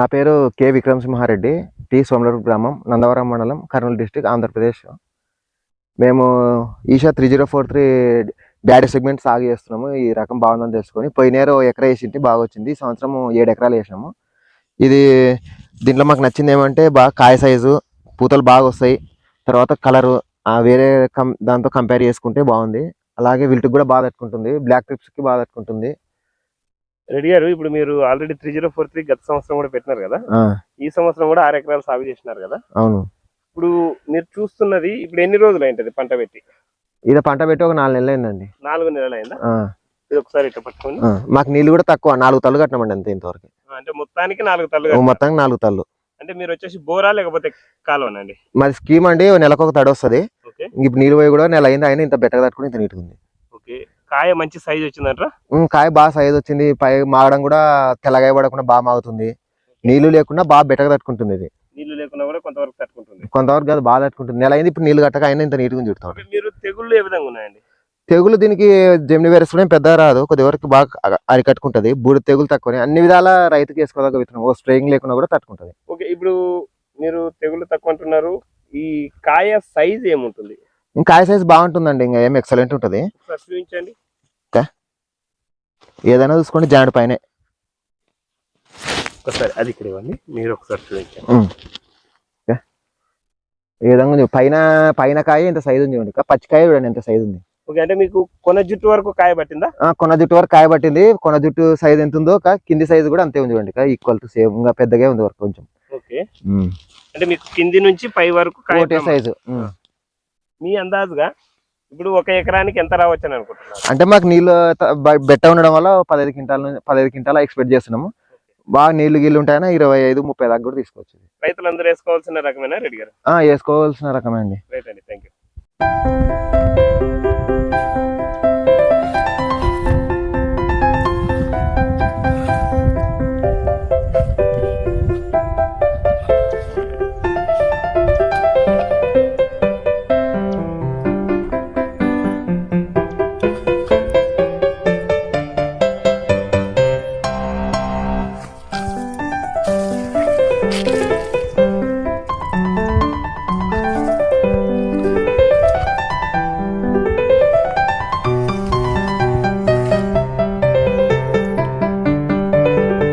నా పేరు K. Vikramasimha Reddy T. సోమలూరు గ్రామం నందవరం మండలం కర్నూలు డిస్టిక్ ఆంధ్రప్రదేశ్. మేము ఈషా త్రీ జీరో ఫోర్ త్రీ డాడీ సెగ్మెంట్ సాగు చేస్తున్నాము. ఈ రకం బాగుందని తెలుసుకొని పోయినేరు ఎకరా వేసింటి బాగా వచ్చింది. ఈ సంవత్సరం ఏడు ఎకరాలు వేసినాము. ఇది దీంట్లో మాకు నచ్చింది ఏమంటే బాగా కాయ సైజు పూతలు బాగా వస్తాయి. తర్వాత కలరు వేరే కం దాంతో కంపేర్ చేసుకుంటే బాగుంది. అలాగే వీటికి కూడా బాగా తట్టుకుంటుంది. బ్లాక్ ట్రిప్స్కి బాగా తట్టుకుంటుంది. రెడ్డి గారు ఇప్పుడు మీరు already three zero four three గత సంవత్సరం కూడా పెట్టినారు కదా? ఈ సంవత్సరం కూడా ఆరు ఎకరాలు సాగు చేసినారు కదా? అవును. ఇప్పుడు మీరు చూస్తున్నది ఇప్పుడు ఎన్ని రోజులు అయింటది పంట పెట్టి? ఇది పంట పెట్టి ఒక నాలుగు నెలలు అయిందండి. నాలుగు నెలలు అయిందా? ఇది ఒకసారి ఇట్లా పట్టుకోండి. మాకు నీళ్ళు కూడా తక్కువ నాలుగు తల్లు కట్టినామండి అంతే ఇంతవరకు. అంటే మొత్తానికి నాలుగు తల్లు. మొత్తానికి నాలుగు తల్లు. అంటే మీరు వచ్చేసి బోరా లేకపోతే కాలువనండి మాది స్కీమ్ అండి నెలకు ఒక తడి వస్తుంది. ఓకే. ఇప్పుడు నీళ్ళు పోయి కూడా నెల అయింది అయినా ఇంత బెట్టగా తట్టుకుని ఇంత నీట్గా ఉంది. కాయ మంచి సైజ్ వచ్చిందంటారా? ఉమ్, కాయ బాగా సైజ్ వచ్చింది. పై మాగడం కూడా తెల్లగా పడకుండా బాగా మాగుతుంది. నీళ్ళు లేకుండా బాగా బెట్టగా తట్టుకుంటుంది ఇది. నీళ్ళు లేకున్నా కూడా కొంతవరకు తట్టుకుంటుంది. కొంతవరకు కాదు బాగా తట్టుకుంటుంది. నెల అయింది ఇప్పుడు నీళ్ళు కట్టక అయినా ఇంత నీట్గా చుడతాం ఇప్పుడు మీరు తెగుళ్ళు ఏ విధంగా ఉన్నాయండి? తెగులు దీనికి జెమిని వైరస్ కూడా ఏం పెద్దగా రాదు. కొద్ది వరకు బాగా అరికట్టుకుంటది. బూడి తెగులు తక్కువనే. అన్ని విధాల రైతుకి వేసుకోదగ్గ విత్తనం. ఓ స్ప్రేయింగ్ లేకుండా కూడా తట్టుకుంటది. ఓకే ఇప్పుడు మీరు తెగుళ్ళు తక్కువ అంటున్నారు. ఈ కాయ సైజ్ ఏముంటుంది? ఇంకా కాయ సైజ్ బాగుంటుందండి ఇంకా ఏం ఎక్సలెంట్ ఉంటుంది. చూపించండి. ఏదైనా చూసుకోండి జాయింట్ పైన. ఒకసారి అది ఇక్కడ ఇవ్వండి మీరు ఒకసారి చూపించండి. ఏ విధంగా పైన పైన కాయ ఇంత సైజు ఉంది చూడండి. ఇంకా పచ్చికాయ చూడండి ఎంత సైజు ఉంది. ఓకే అంటే మీకు కొన జుట్టు వరకు కాయ పట్టిందా? కొన జుట్టు వరకు కాయ పట్టింది. కొన జుట్టు సైజ్ ఎంత ఉందో కా- కింది సైజు కూడా అంతే ఉంది చూడండి ఈక్వల్ టు సేమ్ ఇంకా పెద్దగా ఉంది వరకు కొంచెం. ఓకే. అంటే మీకు కింది నుంచి పై వరకు కాయ. సైజు మీ అందాజుగా ఇప్పుడు ఒక ఎకరానికి ఎంత రావచ్చు అని అనుకుంటున్నారు? అంటే మాకు నీళ్ళు బెట్ట ఉండడం వల్ల పదహైదు క్వింటాల నుంచి పదహైదు క్వింటాల ఎక్స్పెక్ట్ చేస్తున్నాము. బాగా నీళ్ళు గీళ్ళు ఉంటాయన్నా ఇరవై ఐదు ముప్పై దాకా కూడా తీసుకోవచ్చు రైతులందరూ వేసుకోవాల్సిన రకమేనా రెడ్డి గారు? ఆ, వేసుకోవాల్సిన రకమే అండి. రైట్ అండి థ్యాంక్ యూ